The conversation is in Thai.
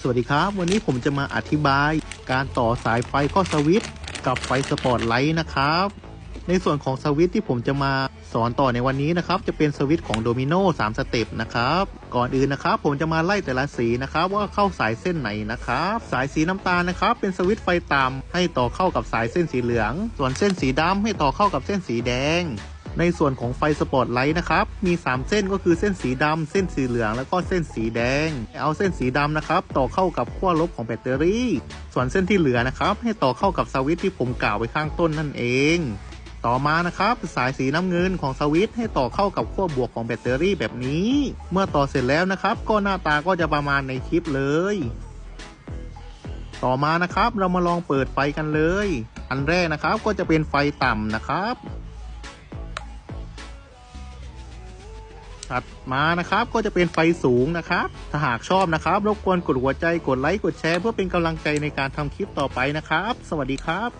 สวัสดีครับ วันนี้ผมจะมาอธิบายการต่อสายไฟข้อสวิตช์กับไฟสปอร์ตไลท์นะครับ ในส่วนของสวิตช์ที่ผมจะมาสอนต่อในวันนี้นะครับ จะเป็นสวิตช์ของโดมิโน3สเต็ปนะครับ ก่อนอื่นนะครับ ผมจะมาไล่แต่ละสีนะครับ ว่าเข้าสายเส้นไหนนะครับ สายสีน้ำตาลนะครับ เป็นสวิตช์ไฟต่ำให้ต่อเข้ากับสายเส้นสีเหลือง ส่วนเส้นสีดำให้ต่อเข้ากับเส้นสีแดง ในส่วนของไฟสปอตไลท์นะครับ มี 3 เส้นก็คือเส้นสีดำเส้นสีเหลือง แล้วก็เส้นสีแดง เอาเส้นสีดำนะครับ ต่อเข้ากับขั้วลบของแบตเตอรี่ ส่วนเส้นที่เหลือนะครับ ให้ต่อเข้ากับสวิตช์ที่ผมกล่าวไว้ข้างต้นนั่นเอง ต่อมานะครับ สายสีน้ำเงินของสวิตช์ให้ต่อเข้ากับขั้วบวกของแบตเตอรี่แบบนี้ เมื่อต่อเสร็จแล้วนะครับ ก็หน้าตาก็จะประมาณในคลิปเลย ต่อมานะครับเรามาลองเปิดไฟกันเลย อันแรกนะครับก็จะเป็นไฟต่ำนะครับ ถัดมานะครับก็จะเป็นไฟสูงนะครับ ถ้าหากชอบนะครับรบกวนกดหัวใจกดไลค์กดแชร์ เพื่อเป็นกำลังใจในการทำคลิปต่อไปนะครับ สวัสดีครับ